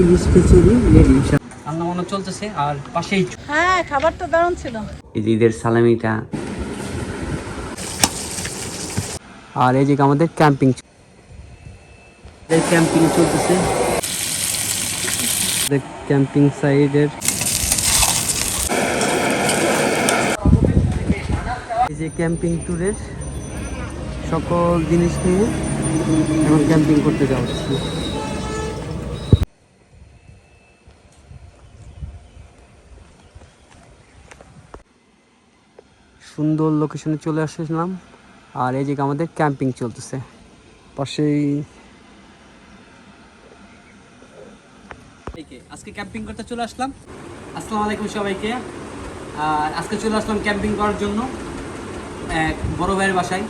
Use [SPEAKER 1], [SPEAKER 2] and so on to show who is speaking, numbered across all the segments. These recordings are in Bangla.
[SPEAKER 1] ইলিশ রান্না বান্না চলতেছে আর পাশেই
[SPEAKER 2] হ্যাঁ খাবার তো দারুণ ছিল।
[SPEAKER 1] এই যে ঈদের সালামিটা। আর এই যে আমাদের ক্যাম্পিং ক্যাম্পিং চলতেছে। ক্যাম্পিং সাইডের এই যে ক্যাম্পিং ট্যুরের সকল জিনিস নিয়ে এখন ক্যাম্পিং করতে যাচ্ছি। সুন্দর লোকেশনে চলে আসলাম। আর এই জায়গা আমাদের ক্যাম্পিং চলতেছে। পাশেই আজকে ক্যাম্পিং করতে চলে আসলাম। আসসালামু আলাইকুম সবাইকে। আর আজকে চলে আসলাম ক্যাম্পিং করার জন্য এক বড় ভাইয়ের বাসায়।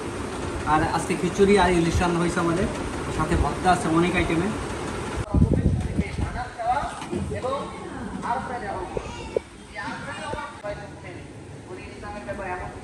[SPEAKER 1] আর আজকে খিচুড়ি আর ইলিশ রান্না হয়েছে আমাদের। সাথে ভর্তা আছে অনেক আইটেমে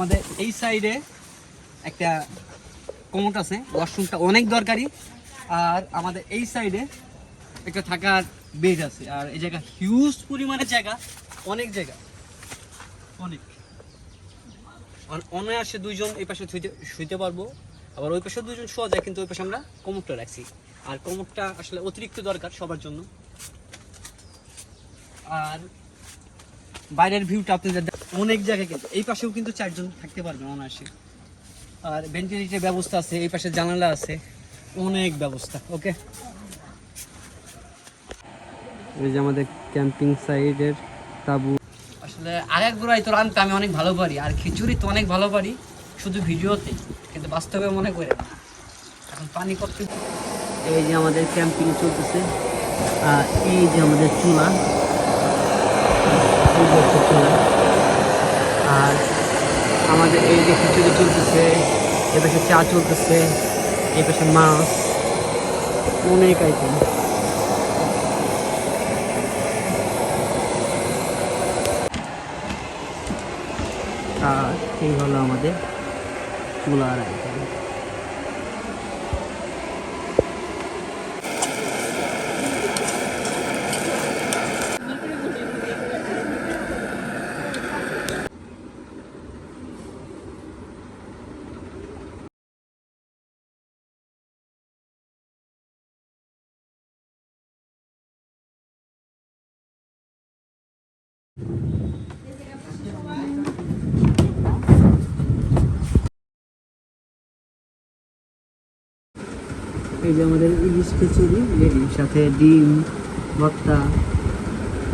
[SPEAKER 1] আমাদের এই সাইডে একটা কোমট আছে ওয়াশরুমটা অনেক দরকারি। আর আমাদের এই সাইডে একটা থাকার বেড আছে। আর এই জায়গা হিউজ পরিমাণে জায়গা, অনেক জায়গা। অনেক। অন- অনায়াসে দুইজন এই পাশে শুইতে শুইতে পারব। আবার ওই পাশে দুইজন শোয়া যায়, কিন্তু ওই পাশে আমরা কোমরটা রাখছি। আর কোমরটা আসলে অতিরিক্ত দরকার সবার জন্য। আর বাইরের ভিউটা আপনাদের অনেক জায়গায় কিন্তু, এই পাশেও কিন্তু চারজন থাকতে পারবেন অনায়াসে। আর ভেন্টিলেটের ব্যবস্থা আছে, এই পাশে জানালা আছে, অনেক ব্যবস্থা ওকে এই যে আমাদের ক্যাম্পিং সাইডের তাবু। আসলে আরেক গোড়াই তো রানতে আমি অনেক ভালো পারি, আর খিচুড়ি তো অনেক ভালো পারি, শুধু ভিডিওতে, কিন্তু বাস্তবে মনে করে না। এখন পানি করতে এই যে আমাদের ক্যাম্পিং চলতেছে, আর এই যে আমাদের চুলা। চুলা। আর আমাদের এই যে খিচুড়ি চলতেছে, এ পাশে চা চলতেছে, এ পাশে মাছ, অনেক আইটেম আর এই হলো আমাদের চুলার আইটেম এই যে আমাদের ইলিশ খিচুড়ি, রেডি। সাথে ডিম, ভর্তা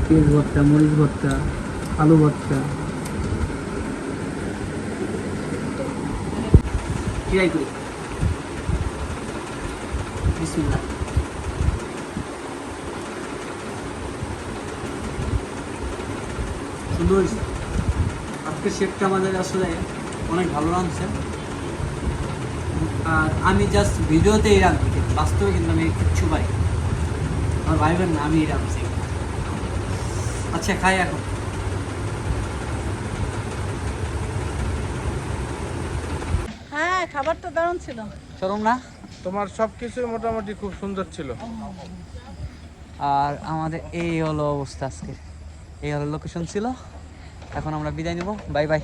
[SPEAKER 1] পেঁয়াজ ভর্তা, মরিচ ভর্তা, আলু ভর্তা। ট্রাই করি। বিসমিল্লাহ। সুন্দর হয়েছে আজকে শেফটা আমাদের আসলে অনেক ভালো লাগছে। আর আমি জাস্ট ভিডিওতে এই কিন্তু বাস্তবে কিন্তু আমি কিচ্ছু না। আমার ভাই বোন না আমি এই রাঁধছি আচ্ছা খাই এখন।
[SPEAKER 2] হ্যাঁ খাবার তো দারুণ ছিল।
[SPEAKER 1] চরম না?
[SPEAKER 3] তোমার সবকিছুই মোটামুটি খুব সুন্দর ছিল।
[SPEAKER 1] আর আমাদের এই হলো অবস্থা আজকে। এই হলো লোকেশন ছিল। এখন আমরা বিদায় নেব। Bye bye.